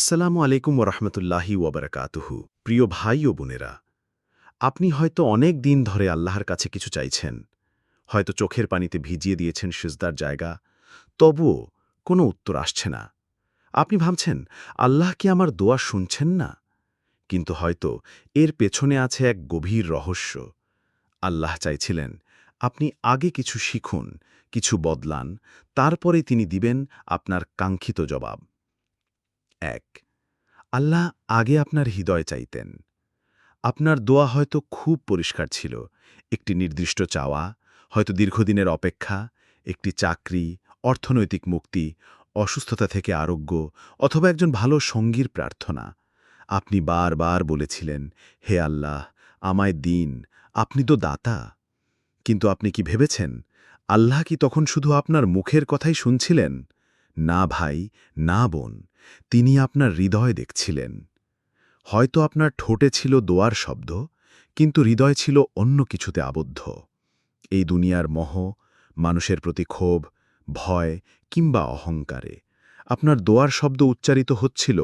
আসসালামু আলাইকুম ওরহমতুল্লাহি ওবরাকাতুহু। প্রিয় ভাই ও বোনেরা, আপনি হয়তো অনেক দিন ধরে আল্লাহর কাছে কিছু চাইছেন। হয়তো চোখের পানিতে ভিজিয়ে দিয়েছেন সিজদার জায়গা। তবুও কোনো উত্তর আসছে না। আপনি ভাবছেন, আল্লাহ কি আমার দোয়া শুনছেন না? কিন্তু হয়তো এর পেছনে আছে এক গভীর রহস্য। আল্লাহ চাইছিলেন, আপনি আগে কিছু শিখুন, কিছু বদলান, তারপরে তিনি দিবেন আপনার কাঙ্ক্ষিত জবাব। এক। আল্লাহ আগে আপনার হৃদয় চাইতেন। আপনার দোয়া হয়তো খুব পরিষ্কার ছিল। একটি নির্দিষ্ট চাওয়া, হয়তো দীর্ঘদিনের অপেক্ষা, একটি চাকরি, অর্থনৈতিক মুক্তি, অসুস্থতা থেকে আরোগ্য, অথবা একজন ভালো সঙ্গীর প্রার্থনা। আপনি বারবার বলেছিলেন, হে আল্লাহ, আমায় দিন, আপনি তো দাতা। কিন্তু আপনি কি ভেবেছেন, আল্লাহ কি তখন শুধু আপনার মুখের কথাই শুনছিলেন? না ভাই, না বোন। তিনি আপনার হৃদয় দেখছিলেন। হয়তো আপনার ঠোঁটে ছিল দোয়ার শব্দ, কিন্তু হৃদয় ছিল অন্য কিছুতে আবদ্ধ। এই দুনিয়ার মহ, মানুষের প্রতি ক্ষোভ, ভয় কিংবা অহংকারে। আপনার দোয়ার শব্দ উচ্চারিত হচ্ছিল,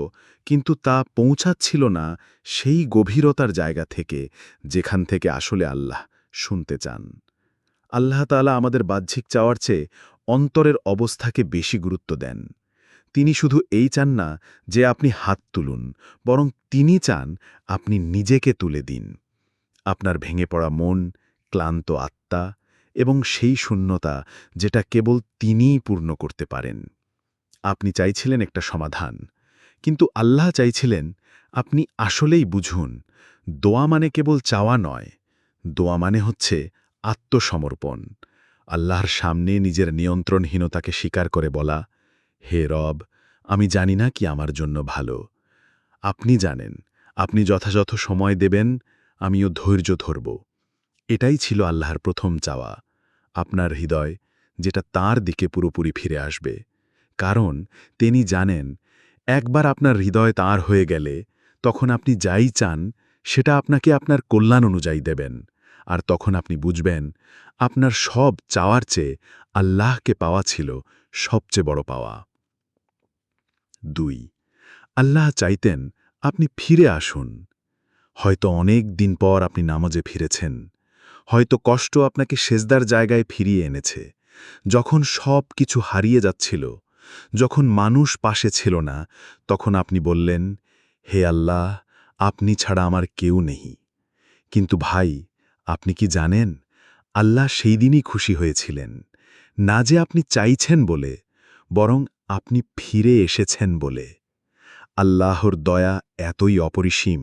কিন্তু তা পৌঁছাচ্ছিল না সেই গভীরতার জায়গা থেকে, যেখান থেকে আসলে আল্লাহ শুনতে চান। আল্লাহ তালা আমাদের বাহ্যিক চাওয়ার চেয়ে অন্তরের অবস্থাকে বেশি গুরুত্ব দেন। তিনি শুধু এই চান না যে আপনি হাত তুলুন, বরং তিনি চান আপনি নিজেকে তুলে দিন। আপনার ভেঙে পড়া মন, ক্লান্ত আত্মা এবং সেই শূন্যতা যেটা কেবল তিনিই পূর্ণ করতে পারেন। আপনি চাইছিলেন একটা সমাধান, কিন্তু আল্লাহ চাইছিলেন আপনি আসলেই বুঝুন, দোয়া মানে কেবল চাওয়া নয়, দোয়া মানে হচ্ছে আত্মসমর্পণ। আল্লাহর সামনে নিজের নিয়ন্ত্রণহীনতাকে স্বীকার করে বলা হে রব, আমি জানি না কি আমার জন্য ভালো। আপনি জানেন, আপনি যথাযথ সময় দেবেন, আমিও ধৈর্য ধরব। এটাই ছিল আল্লাহর প্রথম চাওয়া, আপনার হৃদয়, যেটা তার দিকে পুরোপুরি ফিরে আসবে। কারণ তিনি জানেন, একবার আপনার হৃদয় তাঁর হয়ে গেলে, তখন আপনি যাই চান, সেটা আপনাকে আপনার কল্যাণ অনুযায়ী দেবেন। আর তখন আপনি বুঝবেন, আপনার সব চাওয়ার চেয়ে আল্লাহকে পাওয়া ছিল সবচেয়ে বড় পাওয়া। দুই, আল্লাহ চাইতেন আপনি ফিরে আসুন। হয়তো অনেক দিন পর আপনি নামাজে ফিরেছেন। হয়তো কষ্ট আপনাকে সেজদার জায়গায় ফিরিয়ে এনেছে। যখন সব কিছু হারিয়ে যাচ্ছিল, যখন মানুষ পাশে ছিল না, তখন আপনি বললেন, হে আল্লাহ, আপনি ছাড়া আমার কেউ নেই। কিন্তু ভাই, আপনি কি জানেন, আল্লাহ সেই দিনই খুশি হয়েছিলেন। না যে আপনি চাইছেন বলে, বরং আপনি ফিরে এসেছেন বলে। আল্লাহর দয়া এতই অপরিসীম,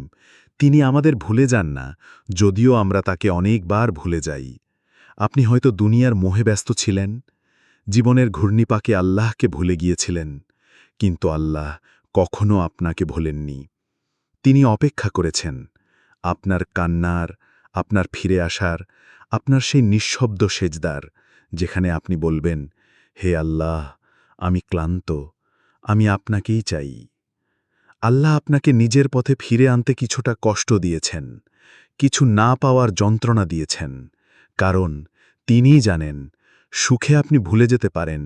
তিনি আমাদের ভুলে যান না, যদিও আমরা তাকে অনেকবার ভুলে যাই। আপনি হয়তো দুনিয়ার মোহে ব্যস্ত ছিলেন, জীবনের ঘূর্ণিপাকে আল্লাহকে ভুলে গিয়েছিলেন, কিন্তু আল্লাহ কখনো আপনাকে ভোলেননি। তিনি অপেক্ষা করেছেন, আপনার কান্নার, আপনার ফিরে আসার, আপনার সেই নিঃশব্দ সেজদার যেখানে আপনি বলবেন, হে আল্লাহ, আমি ক্লান্ত, আমি আপনাকেই চাই। আল্লাহ আপনাকে নিজের পথে ফিরে আনতে কিছুটা কষ্ট দিয়েছেন, কিছু না পাওয়ার যন্ত্রণা দিয়েছেন, কারণ তিনিই জানেন, সুখে আপনি ভুলে যেতে পারেন,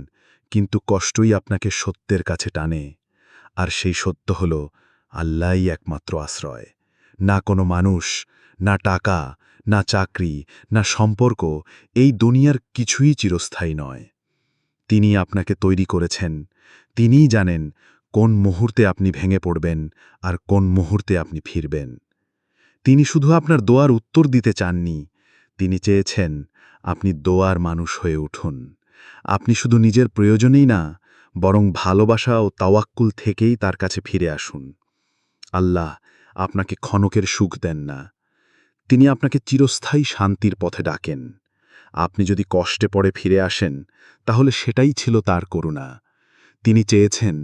কিন্তু কষ্টই আপনাকে সত্যের কাছে টানে, আর সেই সত্য হল আল্লাহই একমাত্র আশ্রয়। না কোনো মানুষ, না টাকা, না চাকরি, না সম্পর্ক, এই দুনিয়ার কিছুই চিরস্থায়ী নয়। তিনি আপনাকে তৈরি করেছেন। তিনিই জানেন কোন মুহূর্তে আপনি ভেঙে পড়বেন আর কোন মুহূর্তে আপনি ফিরবেন। তিনি শুধু আপনার দোয়ার উত্তর দিতে চাননি। তিনি চেয়েছেন আপনি দোয়ার মানুষ হয়ে উঠুন। আপনি শুধু নিজের প্রয়োজনেই না, বরং ভালোবাসা ও তাওয়াক্কুল থেকেই তার কাছে ফিরে আসুন। আল্লাহ আপনাকে ক্ষণকের সুখ দেন না। তিনি আপনাকে চিরস্থায়ী শান্তির পথে ডাকেন। আপনি যদি কষ্টে পড়ে ফিরে আসেন, তাহলে সেটাই ছিল তার করুণা। তিনি চেয়েছেন,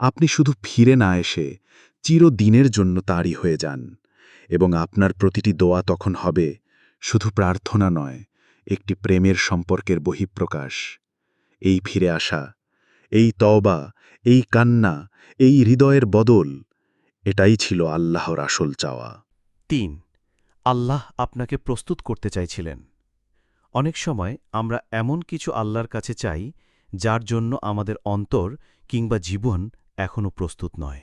আপনি শুধু ফিরে না এসে চিরদিনের জন্য তারই হয়ে যান এবং আপনার প্রতিটি দোয়া তখন হবে শুধু প্রার্থনা নয়, একটি প্রেমের সম্পর্কের বহিঃপ্রকাশ। এই ফিরে আসা, এই তওবা, এই কান্না, এই হৃদয়ের বদল এটাই ছিল আল্লাহর আসল চাওয়া। তিন, আল্লাহ আপনাকে প্রস্তুত করতে চাইছিলেন। অনেক সময় আমরা এমন কিছু আল্লাহর কাছে চাই, যার জন্য আমাদের অন্তর কিংবা জীবন এখনও প্রস্তুত নয়।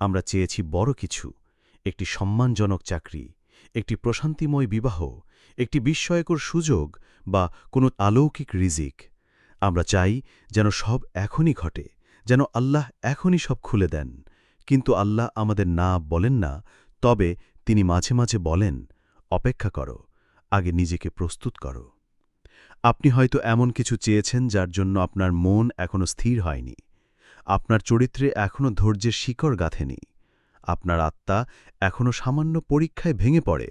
আমরা চেয়েছি বড় কিছু, একটি সম্মানজনক চাকরি, একটি প্রশান্তিময় বিবাহ, একটি বিস্ময়কর সুযোগ বা কোনো আলৌকিক রিজিক। আমরা চাই যেন সব এখনই ঘটে, যেন আল্লাহ এখনই সব খুলে দেন। কিন্তু আল্লাহ আমাদের না বলেন না, তবে তিনি মাঝে মাঝে বলেন, অপেক্ষা করো, আগে নিজেকে প্রস্তুত করো। আপনি হয়তো এমন কিছু চেয়েছেন যার জন্য আপনার মন এখনও স্থির হয়নি। আপনার চরিত্রে এখনও ধৈর্যের শিকড় গাঁথেনি। আপনার আত্মা এখনও সামান্য পরীক্ষায় ভেঙে পড়ে।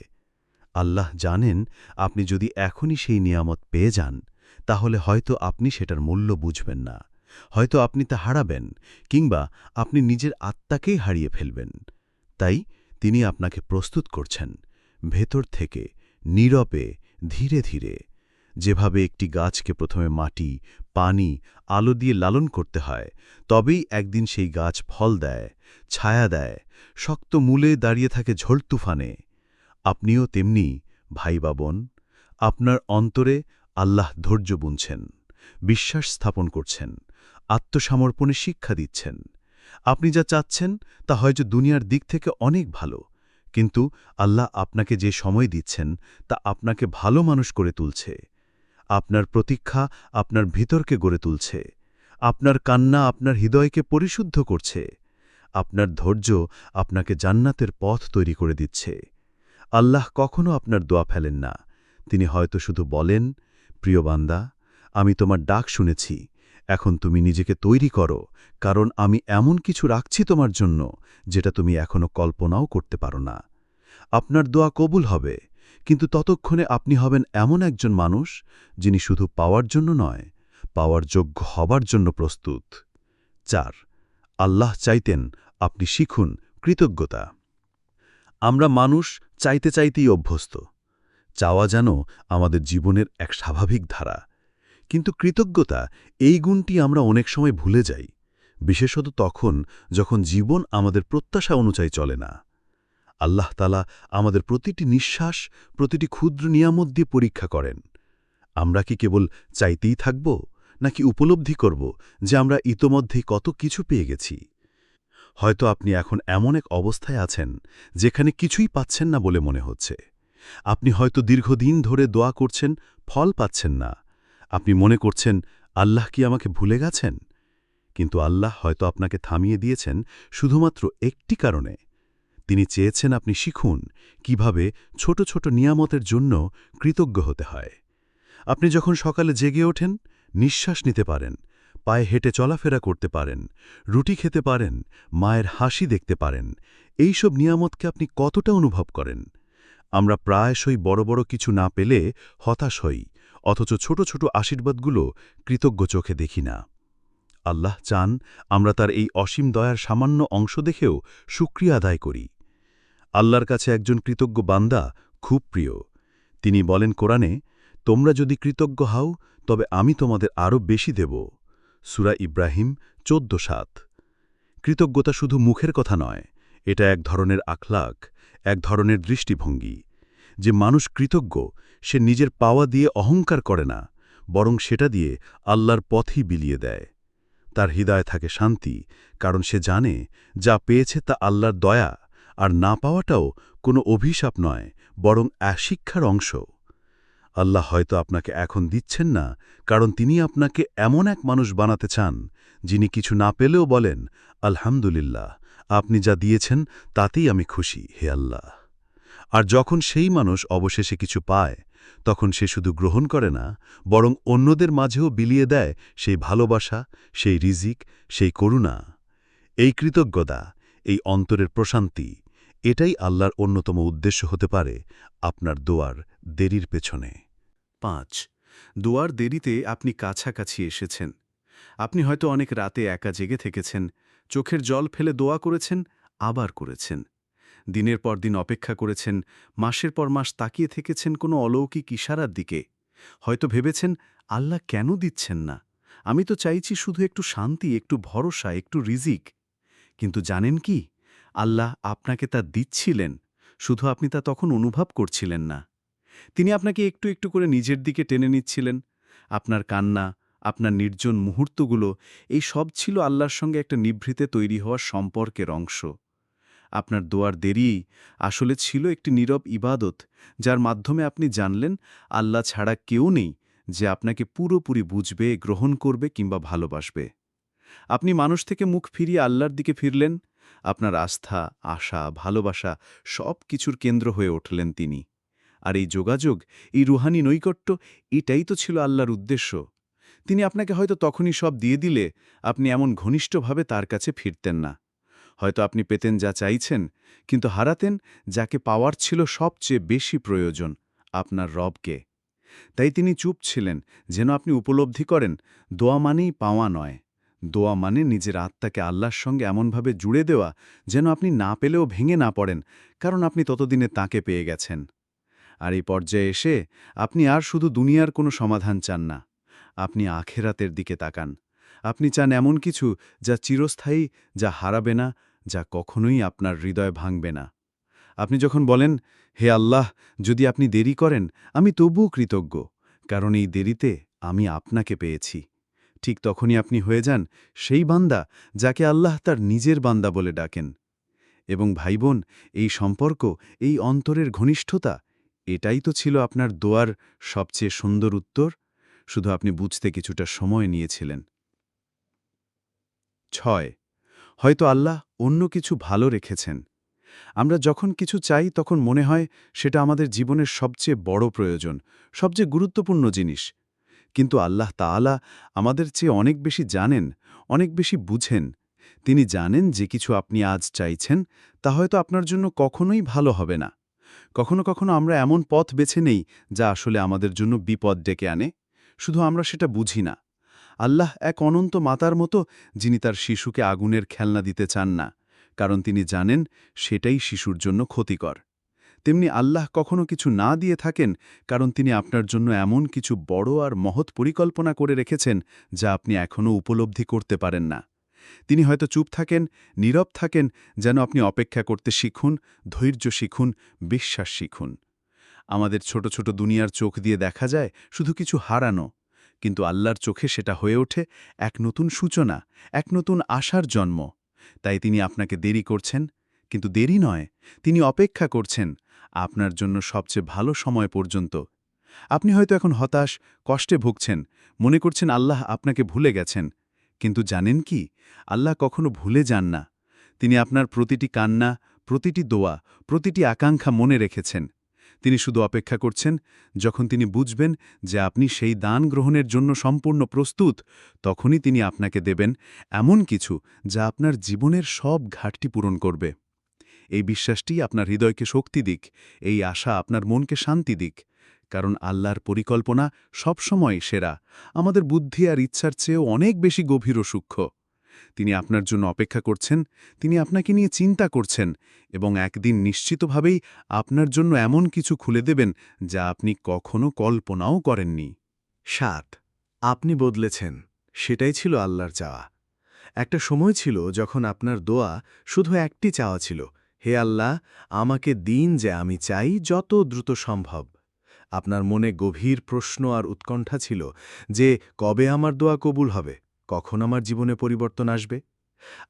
আল্লাহ জানেন, আপনি যদি এখনই সেই নিয়ামত পেয়ে যান, তাহলে হয়তো আপনি সেটার মূল্য বুঝবেন না। হয়তো আপনি তা হারাবেন কিংবা আপনি নিজের আত্মাকেই হারিয়ে ফেলবেন। তাই তিনি আপনাকে প্রস্তুত করছেন, ভেতর থেকে, নীরবে, ধীরে ধীরে। যেভাবে একটি গাছকে প্রথমে মাটি, পানি, আলো দিয়ে লালন করতে হয়, তবেই একদিন সেই গাছ ফল দেয়, ছায়া দেয়, শক্ত মূলে দাঁড়িয়ে থাকে ঝোল তুফানে। আপনিও তেমনি, ভাই বা বোন, আপনার অন্তরে আল্লাহ ধৈর্য বুনছেন, বিশ্বাস স্থাপন করছেন। আত্মসমর্পণে শিক্ষা দিচ্ছেন। আপনি যা চাচ্ছেন তা হয়তো দুনিয়ার দিক থেকে অনেক ভালো, কিন্তু আল্লাহ আপনাকে যে সময় দিচ্ছেন তা আপনাকে ভালো মানুষ করে তুলছে। আপনার প্রতীক্ষা আপনার ভিতরকে গড়ে তুলছে। আপনার কান্না আপনার হৃদয়কে পরিশুদ্ধ করছে। আপনার ধৈর্য আপনাকে জান্নাতের পথ তৈরি করে দিচ্ছে। আল্লাহ কখনো আপনার দোয়া ফেলেন না। তিনি হয়তো শুধু বলেন, প্রিয় বান্দা, আমি তোমার ডাক শুনেছি। এখন তুমি নিজেকে তৈরি করো, কারণ আমি এমন কিছু রাখছি তোমার জন্য যেটা তুমি এখনও কল্পনাও করতে পারো না। আপনার দোয়া কবুল হবে, কিন্তু ততক্ষণে আপনি হবেন এমন একজন মানুষ যিনি শুধু পাওয়ার জন্য নয়, পাওয়ার যোগ্য হবার জন্য প্রস্তুত। চার, আল্লাহ চাইতেন আপনি শিখুন কৃতজ্ঞতা। আমরা মানুষ চাইতে চাইতেই অভ্যস্ত, চাওয়া যেন আমাদের জীবনের এক স্বাভাবিক ধারা। কিন্তু কৃতজ্ঞতা, এই গুণটি আমরা অনেক সময় ভুলে যাই, বিশেষত তখন যখন জীবন আমাদের প্রত্যাশা অনুযায়ী চলে না। আল্লাহ তালা আমাদের প্রতিটি নিঃশ্বাস, প্রতিটি ক্ষুদ্র নিয়ামত দিয়ে পরীক্ষা করেন, আমরা কি কেবল চাইতেই থাকব, নাকি উপলব্ধি করব যে আমরা ইতোমধ্যেই কত কিছু পেয়ে গেছি? হয়তো আপনি এখন এমন এক অবস্থায় আছেন, যেখানে কিছুই পাচ্ছেন না বলে মনে হচ্ছে। আপনি হয়তো দীর্ঘদিন ধরে দোয়া করছেন, ফল পাচ্ছেন না আপনি মনে করছেন, আল্লাহ কি আমাকে ভুলে গেছেন? কিন্তু আল্লাহ হয়তো আপনাকে থামিয়ে দিয়েছেন শুধুমাত্র একটি কারণে। তিনি চেয়েছেন আপনি শিখুন কীভাবে ছোট ছোট নিয়ামতের জন্য কৃতজ্ঞ হতে হয়। আপনি যখন সকালে জেগে ওঠেন, নিঃশ্বাস নিতে পারেন, পায়ে হেঁটে চলাফেরা করতে পারেন, রুটি খেতে পারেন, মায়ের হাসি দেখতে পারেন, এইসব নিয়ামতকে আপনি কতটা অনুভব করেন? আমরা প্রায়শই বড় বড় কিছু না পেলে হতাশ হই অথচ ছোট ছোট আশীর্বাদগুলো কৃতজ্ঞ চোখে দেখি না। আল্লাহ চান আমরা তার এই অসীম দয়ার সামান্য অংশ দেখেও সুক্রিয়া আদায় করি। আল্লাহর কাছে একজন কৃতজ্ঞ বান্দা খুব প্রিয়। তিনি বলেন, কোরআনে তোমরা যদি কৃতজ্ঞ হও, তবে আমি তোমাদের আরও বেশি দেব। সুরা ইব্রাহিম, চোদ্দ সাত। কৃতজ্ঞতা শুধু মুখের কথা নয়, এটা এক ধরনের আখলাক এক ধরনের দৃষ্টিভঙ্গি। যে মানুষ কৃতজ্ঞ সে নিজের পাওয়া দিয়ে অহংকার করে না, বরং সেটা দিয়ে আল্লাহর পথই বিলিয়ে দেয়। তার হৃদয় থাকে শান্তি, কারণ সে জানে যা পেয়েছে তা আল্লাহর দয়া, আর না পাওয়াটাও কোনো অভিশাপ নয়, বরং শিক্ষার অংশ। আল্লাহ হয়তো আপনাকে এখন দিচ্ছেন না, কারণ তিনি আপনাকে এমন এক মানুষ বানাতে চান, যিনি কিছু না পেলেও বলেন, আলহামদুলিল্লাহ, আপনি যা দিয়েছেন তাতেই আমি খুশি, হে আল্লাহ। আর যখন সেই মানুষ অবশেষে কিছু পায়, তখন সে শুধু গ্রহণ করে না, বরং অন্যদের মাঝেও বিলিয়ে দেয় সেই ভালোবাসা, সেই রিজিক, সেই করুণা। এই কৃতজ্ঞতা, এই অন্তরের প্রশান্তি, এটাই আল্লাহর অন্যতম উদ্দেশ্য হতে পারে আপনার দোয়ার দেরির পেছনে। পাঁচ, দোয়ার দেরিতে আপনি কাছাকাছি এসেছেন। আপনি হয়তো অনেক রাতে একা জেগে থেকেছেন, চোখের জল ফেলে দোয়া করেছেন, আবার করেছেন। দিনের পর দিন অপেক্ষা করেছেন, মাসের পর মাস তাকিয়ে থেকেছেন কোনো অলৌকিক ইশারার দিকে। হয়তো ভেবেছেন, আল্লাহ কেন দিচ্ছেন না? আমি তো চাইছি শুধু একটু শান্তি, একটু ভরসা, একটু রিজিক। কিন্তু জানেন কি? আল্লাহ আপনাকে তা দিচ্ছিলেন, শুধু আপনি তা তখন অনুভব করছিলেন না। তিনি আপনাকে একটু একটু করে নিজের দিকে টেনে নিচ্ছিলেন। আপনার কান্না, আপনার নির্জন মুহূর্তগুলো, এই সব ছিল আল্লাহর সঙ্গে একটা নিভৃতে তৈরি হওয়া সম্পর্কের অংশ। আপনার দোয়ার দেরি আসলে ছিল একটি নীরব ইবাদত, যার মাধ্যমে আপনি জানলেন, আল্লাহ ছাড়া কেউ নেই যে আপনাকে পুরোপুরি বুঝবে, গ্রহণ করবে কিংবা ভালোবাসবে। আপনি মানুষ থেকে মুখ ফিরিয়ে আল্লাহর দিকে ফিরলেন, আপনার আস্থা, আশা, ভালোবাসা সব কিছুর কেন্দ্র হয়ে উঠলেন তিনি। আর এই যোগাযোগ, এই রুহানি নৈকট্য, এটাই তো ছিল আল্লাহর উদ্দেশ্য। তিনি আপনাকে হয়তো তখনই সব দিয়ে দিলে, আপনি এমন ঘনিষ্ঠভাবে তার কাছে ফিরতেন না। হয়তো আপনি পেতেন যা চাইছেন, কিন্তু হারাতেন যাকে পাওয়ার ছিল সবচেয়ে বেশি প্রয়োজন, আপনার রবকে। তাই তিনি চুপ ছিলেন, যেন আপনি উপলব্ধি করেন, দোয়া মানেই পাওয়া নয়। দোয়া মানে নিজের আত্মাকে আল্লাহর সঙ্গে এমনভাবে জুড়ে দেওয়া, যেন আপনি না পেলেও ভেঙে না পড়েন, কারণ আপনি ততদিনে তাকে পেয়ে গেছেন। আর এই পর্যায়ে এসে আপনি আর শুধু দুনিয়ার কোনো সমাধান চান না, আপনি আখেরাতের দিকে তাকান। আপনি চান এমন কিছু যা চিরস্থায়ী, যা হারাবে না যা কখনোই আপনার হৃদয় ভাঙবে না। আপনি যখন বলেন, হে আল্লাহ, যদি আপনি দেরি করেন, আমি তবুও কৃতজ্ঞ, কারণ এই দেরিতে আমি আপনাকে পেয়েছি। ঠিক তখনই আপনি হয়ে যান সেই বান্দা যাকে আল্লাহ তার নিজের বান্দা বলে ডাকেন। এবং ভাইবোন, এই সম্পর্ক, এই অন্তরের ঘনিষ্ঠতা, এটাই তো ছিল আপনার দোয়ার সবচেয়ে সুন্দর উত্তর, শুধু আপনি বুঝতে কিছুটা সময় নিয়েছিলেন। ছয় হয়তো আল্লাহ অন্য কিছু ভালো রেখেছেন। আমরা যখন কিছু চাই, তখন মনে হয় সেটা আমাদের জীবনের সবচেয়ে বড় প্রয়োজন, সবচেয়ে গুরুত্বপূর্ণ জিনিস। কিন্তু আল্লাহ তাআলা আমাদের চেয়ে অনেক বেশি জানেন, অনেক বেশি বুঝেন। তিনি জানেন যে কিছু আপনি আজ চাইছেন, তা হয়তো আপনার জন্য কখনোই ভালো হবে না। কখনো কখনো আমরা এমন পথ বেছে নেই, যা আসলে আমাদের জন্য বিপদ ডেকে আনে। শুধু আমরা সেটা বুঝি না। আল্লাহ এক অনন্ত মাতার মতো যিনি তার শিশুকে আগুনের খেলনা দিতে চান না, কারণ তিনি জানেন সেটাই শিশুর জন্য ক্ষতিকর। তেমনি আল্লাহ কখনো কিছু না দিয়ে থাকেন, কারণ তিনি আপনার জন্য এমন কিছু বড় আর মহৎ পরিকল্পনা করে রেখেছেন যা আপনি এখনও উপলব্ধি করতে পারেন না। তিনি হয়তো চুপ থাকেন, নীরব থাকেন, যেন আপনি অপেক্ষা করতে শিখুন, ধৈর্য শিখুন, বিশ্বাস শিখুন। আমাদের ছোট ছোট দুনিয়ার চোখ দিয়ে দেখা যায়, শুধু কিছু হারানো কিন্তু আল্লাহর চোখে সেটা হয়ে ওঠে এক নতুন সূচনা, এক নতুন আশার জন্ম। তাই তিনি আপনাকে দেরি করছেন, কিন্তু দেরি নয়, তিনি অপেক্ষা করছেন আপনার জন্য সবচেয়ে ভালো সময় পর্যন্ত। আপনি হয়তো এখন হতাশ, কষ্টে ভুগছেন, মনে করছেন আল্লাহ আপনাকে ভুলে গেছেন, কিন্তু জানেন কি, আল্লাহ কখনো ভুলে যান না। তিনি আপনার প্রতিটি কান্না, প্রতিটি দোয়া, প্রতিটি আকাঙ্ক্ষা মনে রেখেছেন। তিনি শুধু অপেক্ষা করছেন, যখন তিনি বুঝবেন যে আপনি সেই দান গ্রহণের জন্য সম্পূর্ণ প্রস্তুত, তখনই তিনি আপনাকে দেবেন এমন কিছু যা আপনার জীবনের সব ঘাটতি পূরণ করবে। এই বিশ্বাসটি আপনার হৃদয়কে শক্তি দিক, এই আশা আপনার মনকে শান্তি দিক, কারণ আল্লাহর পরিকল্পনা সবসময় সেরা। আমাদের বুদ্ধি আর ইচ্ছার চেয়েও অনেক বেশি গভীর ও সূক্ষ্ম। তিনি আপনার জন্য অপেক্ষা করছেন, তিনি আপনাকে নিয়ে চিন্তা করছেন এবং একদিন নিশ্চিতভাবেই আপনার জন্য এমন কিছু খুলে দেবেন যা আপনি কখনো কল্পনাও করেননি। সাত, আপনি বদলেছেন, সেটাই ছিল আল্লাহর চাওয়া। একটা সময় ছিল যখন আপনার দোয়া শুধু একটি চাওয়া ছিল, হে আল্লাহ, আমাকে দিন যে আমি চাই যত দ্রুত সম্ভব। আপনার মনে গভীর প্রশ্ন আর উৎকণ্ঠা ছিল যে কবে আমার দোয়া কবুল হবে? কখন আমার জীবনে পরিবর্তন আসবে?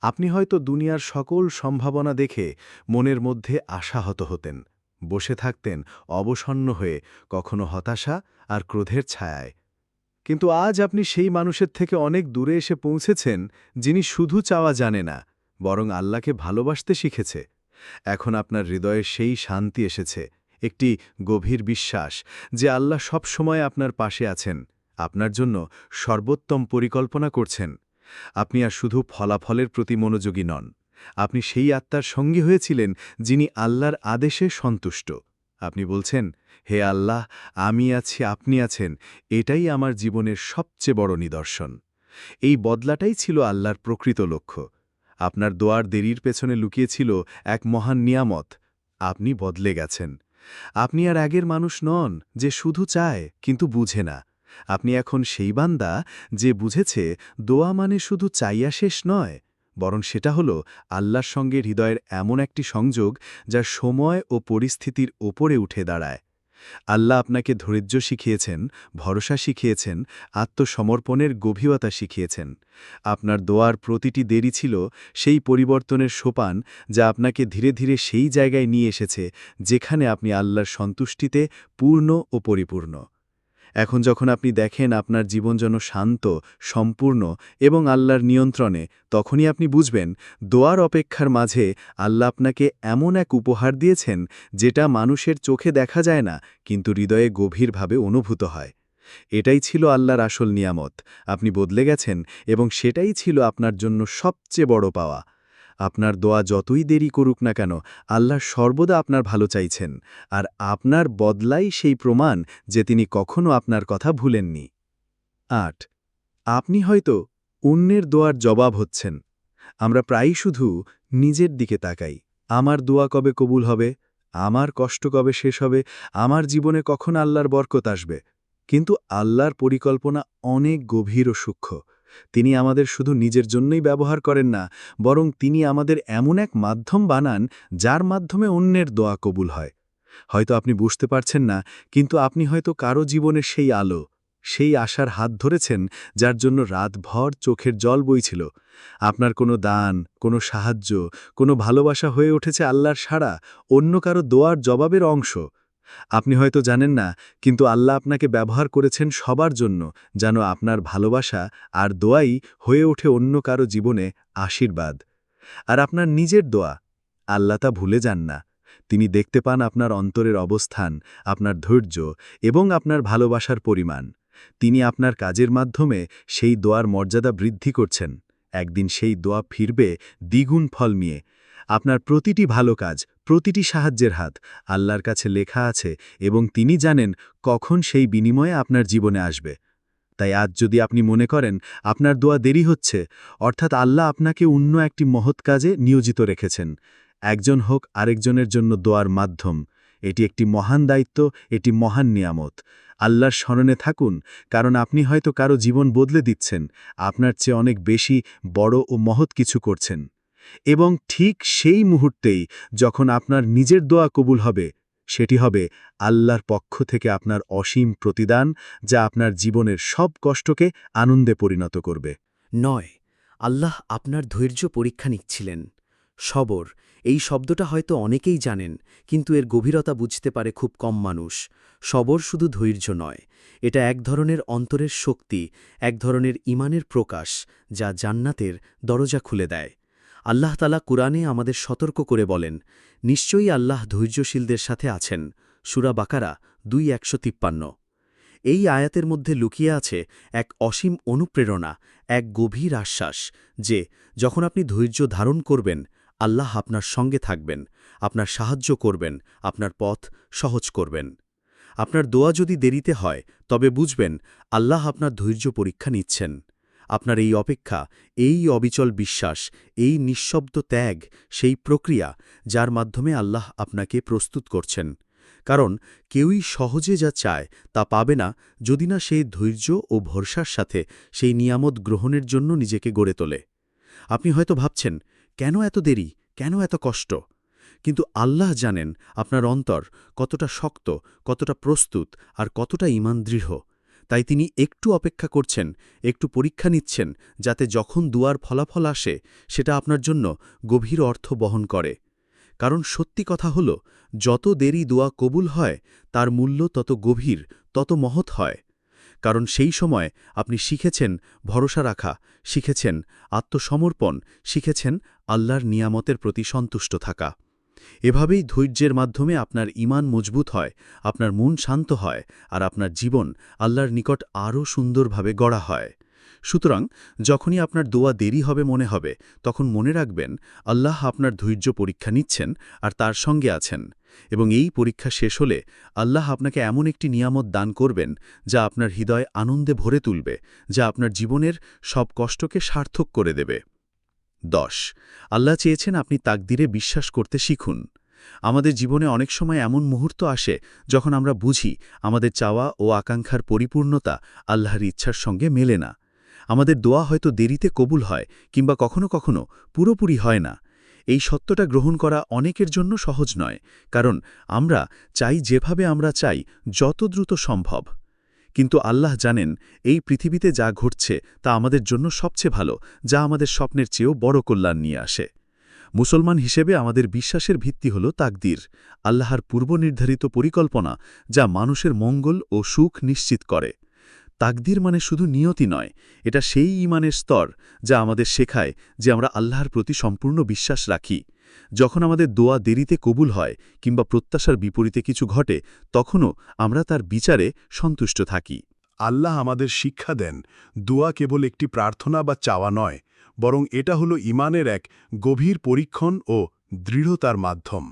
আপনি হয়তো দুনিয়ার সকল সম্ভাবনা দেখে মনের মধ্যে আশাহত হতেন, বসে থাকতেন, অবসন্ন হয়ে, কখনো হতাশা আর ক্রোধের ছায়ায়। কিন্তু আজ আপনি সেই মানুষের থেকে অনেক দূরে এসে পৌঁছেছেন যিনি শুধু চাওয়া জানে না, বরং আল্লাহকে ভালোবাসতে শিখেছে। এখন আপনার হৃদয়ে সেই শান্তি এসেছে, একটি গভীর বিশ্বাস যে আল্লাহ সব সময় আপনার পাশে আছেন। আপনার জন্য সর্বোত্তম পরিকল্পনা করছেন। আপনি আর শুধু ফলাফলের প্রতি মনোযোগী নন। আপনি সেই আত্মার সঙ্গী হয়েছিলেন যিনি আল্লাহর আদেশে সন্তুষ্ট। আপনি বলছেন, হে আল্লাহ, আমি আছি, আপনি আছেন। এটাই আমার জীবনের সবচেয়ে বড় নিদর্শন। এই বদলাটাই ছিল আল্লাহর প্রকৃত লক্ষ্য। আপনার দোয়ার দেরির পেছনে লুকিয়েছিল এক মহান নিয়ামত। আপনি বদলে গেছেন। আপনি আর আগের মানুষ নন যে শুধু চায়, কিন্তু বুঝে না। আপনি এখন সেই বান্দা যে বুঝেছে দোয়া মানে শুধু চাইয়া শেষ নয়, বরং সেটা হল আল্লাহর সঙ্গে হৃদয়ের এমন একটি সংযোগ যা সময় ও পরিস্থিতির ওপরে উঠে দাঁড়ায়। আল্লাহ আপনাকে ধৈর্য শিখিয়েছেন, ভরসা শিখিয়েছেন, আত্মসমর্পণের গভীরতা শিখিয়েছেন। আপনার দোয়ার প্রতিটি দেরি ছিল সেই পরিবর্তনের সোপান যা আপনাকে ধীরে ধীরে সেই জায়গায় নিয়ে এসেছে যেখানে আপনি আল্লাহর সন্তুষ্টিতে পূর্ণ ও পরিপূর্ণ। এখন যখন আপনি দেখেন আপনার জীবন যেন শান্ত, সম্পূর্ণ এবং আল্লাহর নিয়ন্ত্রণে, তখনই আপনি বুঝবেন, দোয়ার অপেক্ষার মাঝে আল্লাহ আপনাকে এমন এক উপহার দিয়েছেন, যেটা মানুষের চোখে দেখা যায় না, কিন্তু হৃদয়ে গভীরভাবে অনুভূত হয়। এটাই ছিল আল্লাহর আসল নিয়ামত। আপনি বদলে গেছেন এবং সেটাই ছিল আপনার জন্য সবচেয়ে বড় পাওয়া। আপনার দোয়া যতই দেরি করুক না কেন, আল্লাহ সর্বদা আপনার ভালো চাইছেন, আর আপনার বদলাই সেই প্রমাণ যে তিনি কখনো আপনার কথা ভুলেননি। আট, আপনি হয়তো অন্যের দোয়ার জবাব হচ্ছেন। আমরা প্রায়ই শুধু নিজের দিকে তাকাই। আমার দোয়া কবে কবুল হবে? আমার কষ্ট কবে শেষ হবে? আমার জীবনে কখন আল্লাহর বরকত আসবে? কিন্তু আল্লাহর পরিকল্পনা অনেক গভীর ও সূক্ষ্ম। তিনি আমাদের শুধু নিজের জন্যই ব্যবহার করেন না, বরং তিনি আমাদের এমন এক মাধ্যম বানান যার মাধ্যমে অন্যের দোয়া কবুল হয়। হয়তো আপনি বুঝতে পারছেন না, কিন্তু আপনি হয়তো কারও জীবনের সেই আলো, সেই আশার হাত ধরেছেন যার জন্য রাতভর চোখের জল বইছিল। আপনার কোনো দান, কোনো সাহায্য, কোনো ভালোবাসা হয়ে উঠেছে আল্লাহর সাড়া, অন্য কারও দোয়ার জবাবের অংশ। আপনি হয়তো জানেন না, কিন্তু আল্লাহ আপনাকে ব্যবহার করেছেন সবার জন্য, যেন আপনার ভালোবাসা আর দোয়াই হয়ে ওঠে অন্য কারও জীবনে আশীর্বাদ। আর আপনার নিজের দোয়া, আল্লাহ তা ভুলে যান না। তিনি দেখতে পান আপনার অন্তরের অবস্থান, আপনার ধৈর্য এবং আপনার ভালোবাসার পরিমাণ। তিনি আপনার কাজের মাধ্যমে সেই দোয়ার মর্যাদা বৃদ্ধি করছেন। একদিন সেই দোয়া ফিরবে দ্বিগুণ ফল নিয়ে। আপনার প্রতিটি ভালো কাজ, প্রতিটি সাহায্যের হাত আল্লাহর কাছে লেখা আছে এবং তিনি জানেন কখন সেই বিনিময়ে আপনার জীবনে আসবে। তাই আজ যদি আপনি মনে করেন আপনার দোয়া দেরি হচ্ছে, অর্থাৎ আল্লাহ আপনাকে অন্য একটি মহৎ কাজে নিয়োজিত রেখেছেন। একজন হোক আরেকজনের জন্য দোয়ার মাধ্যম, এটি একটি মহান দায়িত্ব, এটি মহান নিয়ামত। আল্লাহর স্মরণে থাকুন, কারণ আপনি হয়তো কারও জীবন বদলে দিচ্ছেন, আপনার চেয়ে অনেক বেশি, বড় ও মহৎ কিছু করছেন। এবং ঠিক সেই মুহূর্তেই যখন আপনার নিজের দোয়া কবুল হবে, সেটি হবে আল্লাহর পক্ষ থেকে আপনার অসীম প্রতিদান যা আপনার জীবনের সব কষ্টকে আনন্দে পরিণত করবে। নয়, আল্লাহ আপনার ধৈর্য পরীক্ষা নিচ্ছিলেন। সবর, এই শব্দটা হয়তো অনেকেই জানেন, কিন্তু এর গভীরতা বুঝতে পারে খুব কম মানুষ। সবর শুধু ধৈর্য নয়, এটা এক ধরনের অন্তরের শক্তি, এক ধরনের ইমানের প্রকাশ, যা জান্নাতের দরজা খুলে দেয়। আল্লাহ তালা কুরআনে আমাদের সতর্ক করে বলেন, নিশ্চয়ই আল্লাহ ধৈর্যশীলদের সাথে আছেন। সুরা বাকারা দুই একশো তিপ্পান্ন। এই আয়াতের মধ্যে লুকিয়ে আছে এক অসীম অনুপ্রেরণা, এক গভীর আশ্বাস যে, যখন আপনি ধৈর্য ধারণ করবেন, আল্লাহ আপনার সঙ্গে থাকবেন, আপনার সাহায্য করবেন, আপনার পথ সহজ করবেন। আপনার দোয়া যদি দেরিতে হয়, তবে বুঝবেন, আল্লাহ আপনার ধৈর্য পরীক্ষা নিচ্ছেন। আপনার এই অপেক্ষা, এই অবিচল বিশ্বাস, এই নিঃশব্দ ত্যাগ, সেই প্রক্রিয়া যার মাধ্যমে আল্লাহ আপনাকে প্রস্তুত করছেন। কারণ কেউই সহজে যা চায় তা পাবে না যদি না সেই ধৈর্য ও ভরসার সাথে সেই নিয়ামত গ্রহণের জন্য নিজেকে গড়ে তোলে। আপনি হয়তো ভাবছেন, কেন এত দেরি? কেন এত কষ্ট? কিন্তু আল্লাহ জানেন আপনার অন্তর কতটা শক্ত, কতটা প্রস্তুত আর কতটা ইমান দৃঢ়। তাই তিনি একটু অপেক্ষা করছেন, একটু পরীক্ষা নিচ্ছেন, যাতে যখন দুয়ার ফলাফল আসে, সেটা আপনার জন্য গভীর অর্থ বহন করে। কারণ সত্যি কথা হল, যত দেরি দোয়া কবুল হয়, তার মূল্য তত গভীর, তত মহৎ হয়। কারণ সেই সময় আপনি শিখেছেন ভরসা রাখা, শিখেছেন আত্মসমর্পণ, শিখেছেন আল্লাহর নিয়ামতের প্রতি সন্তুষ্ট থাকা। এভাবেই ধৈর্যের মাধ্যমে আপনার ইমান মজবুত হয়, আপনার মন শান্ত হয় আর আপনার জীবন আল্লাহর নিকট আরও সুন্দরভাবে গড়া হয়। সুতরাং যখনই আপনার দোয়া দেরি হবে মনে হবে, তখন মনে রাখবেন আল্লাহ আপনার ধৈর্য পরীক্ষা নিচ্ছেন আর তার সঙ্গে আছেন এবং এই পরীক্ষা শেষ হলে আল্লাহ আপনাকে এমন একটি নিয়ামত দান করবেন যা আপনার হৃদয় আনন্দে ভরে তুলবে, যা আপনার জীবনের সব কষ্টকে সার্থক করে দেবে। দশ। আল্লাহ চেয়েছেন আপনি তাকদিরে বিশ্বাস করতে শিখুন। আমাদের জীবনে অনেক সময় এমন মুহূর্ত আসে যখন আমরা বুঝি আমাদের চাওয়া ও আকাঙ্ক্ষার পরিপূর্ণতা আল্লাহর ইচ্ছার সঙ্গে মেলে না। আমাদের দোয়া হয়তো দেরিতে কবুল হয় কিংবা কখনো কখনো পুরোপুরি হয় না। এই সত্যটা গ্রহণ করা অনেকের জন্য সহজ নয়, কারণ আমরা চাই যেভাবে আমরা চাই যত দ্রুত সম্ভব। কিন্তু আল্লাহ জানেন, এই পৃথিবীতে যা ঘটছে তা আমাদের জন্য সবচেয়ে ভালো, যা আমাদের স্বপ্নের চেয়েও বড় কল্যাণ নিয়ে আসে। মুসলমান হিসেবে আমাদের বিশ্বাসের ভিত্তি হল তাকদির, আল্লাহর পূর্বনির্ধারিত পরিকল্পনা যা মানুষের মঙ্গল ও সুখ নিশ্চিত করে। তাকদির মানে শুধু নিয়তি নয়, এটা সেই ইমানের স্তর যা আমাদের শেখায় যে আমরা আল্লাহর প্রতি সম্পূর্ণ বিশ্বাস রাখি। যখন আমাদের দোয়া দেরিতে কবুল হয় কিংবা প্রত্যাশার বিপরীতে কিছু ঘটে, তখনও আমরা তার বিচারে সন্তুষ্ট থাকি। আল্লাহ আমাদের শিক্ষা দেন, দোয়া কেবল একটি প্রার্থনা বা চাওয়া নয়, বরং এটা হলো ইমানের এক গভীর পরীক্ষণ ও দৃঢ়তার মাধ্যম।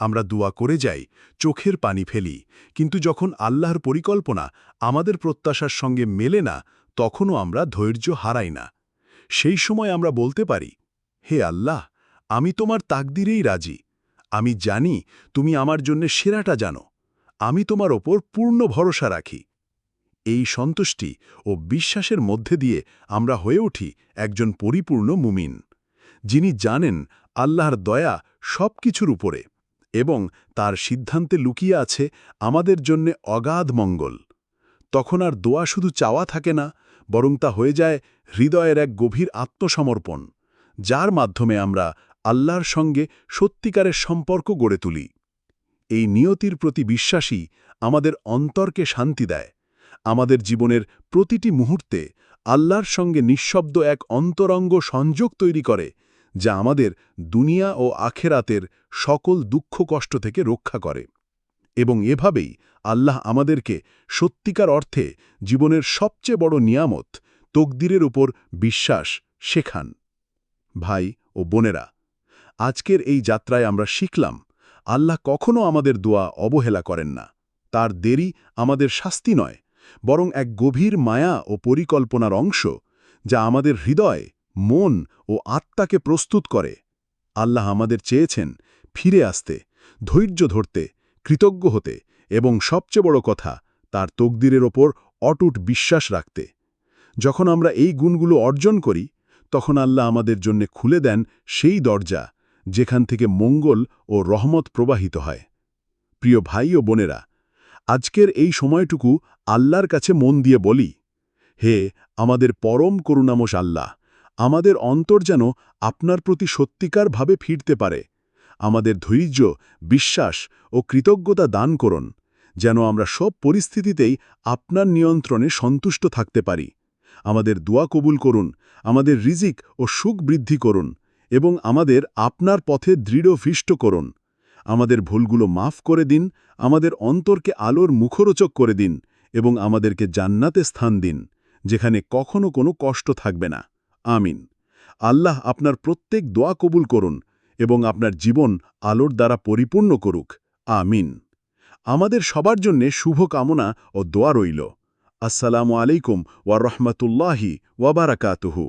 আমরা দোয়া করে যাই, চোখের পানি ফেলি, কিন্তু যখন আল্লাহর পরিকল্পনা আমাদের প্রত্যাশার সঙ্গে মেলে না, তখনও আমরা ধৈর্য হারাই না। সেই সময় আমরা বলতে পারি, হে আল্লাহ আমি তোমার তাকদিরেই রাজি। আমি জানি তুমি আমার জন্য সেরাটা জানো। আমি তোমার ওপর পূর্ণ ভরসা রাখি। এই সন্তুষ্টি ও বিশ্বাসের মধ্যে দিয়ে আমরা হয়ে উঠি একজন পরিপূর্ণ মুমিন, যিনি জানেন আল্লাহর দয়া সব কিছুর উপরে এবং তার সিদ্ধান্তে লুকিয়ে আছে আমাদের জন্যে অগাধ মঙ্গল। তখন আর দোয়া শুধু চাওয়া থাকে না, বরং তা হয়ে যায় হৃদয়ের এক গভীর আত্মসমর্পণ, যার মাধ্যমে আমরা আল্লাহর সঙ্গে সত্যিকারের সম্পর্ক গড়ে তুলি। এই নিয়তির প্রতি বিশ্বাসী আমাদের অন্তরকে শান্তি দেয়। আমাদের জীবনের প্রতিটি মুহূর্তে আল্লাহর সঙ্গে নিঃশব্দ এক অন্তরঙ্গ সংযোগ তৈরি করে, যা আমাদের দুনিয়া ও আখেরাতের সকল দুঃখ কষ্ট থেকে রক্ষা করে। এবং এভাবেই আল্লাহ আমাদেরকে সত্যিকার অর্থে জীবনের সবচেয়ে বড় নিয়ামত, তকদিরের উপর বিশ্বাস শেখান। ভাই ও বোনেরা আজকের এই যাত্রায় আমরা শিখলাম, আল্লাহ কখনো আমাদের দোয়া অবহেলা করেন না। তার দেরি আমাদের শাস্তি নয়, বরং এক গভীর মায়া ও পরিকল্পনার অংশ, যা আমাদের হৃদয়, মন ও আত্মাকে প্রস্তুত করে। আল্লাহ আমাদের চেয়েছেন ফিরে আসতে, ধৈর্য ধরতে, কৃতজ্ঞ হতে এবং সবচেয়ে বড় কথা, তার তকদিরের ওপর অটুট বিশ্বাস রাখতে। যখন আমরা এই গুণগুলো অর্জন করি, তখন আল্লাহ আমাদের জন্য খুলে দেন সেই দরজা যেখান থেকে মঙ্গল ও রহমত প্রবাহিত হয়। প্রিয় ভাই ও বোনেরা, আজকের এই সময়টুকু আল্লাহর কাছে মন দিয়ে বলি, হে আমাদের পরম করুণামশ আল্লাহ, আমাদের অন্তর যেন আপনার প্রতি সত্যিকারভাবে ফিরতে পারে। আমাদের ধৈর্য, বিশ্বাস ও কৃতজ্ঞতা দান করুন, যেন আমরা সব পরিস্থিতিতেই আপনার নিয়ন্ত্রণে সন্তুষ্ট থাকতে পারি। আমাদের দোয়া কবুল করুন, আমাদের রিজিক ও সুখ বৃদ্ধি করুন এবং আমাদের আপনার পথে দৃঢ় ফিষ্ট করুন। আমাদের ভুলগুলো মাফ করে দিন, আমাদের অন্তরকে আলোর মুখরোচক করে দিন এবং আমাদেরকে জান্নাতে স্থান দিন, যেখানে কখনো কোনো কষ্ট থাকবে না। আমিন। আল্লাহ আপনার প্রত্যেক দোয়া কবুল করুন এবং আপনার জীবন আলোর দ্বারা পরিপূর্ণ করুক। আমিন। আমাদের সবার জন্যে শুভ কামনা ও দোয়া রইল। আসসালামু আলাইকুম ওয়া রহমতুল্লাহি ওয়াবারাকাতুহু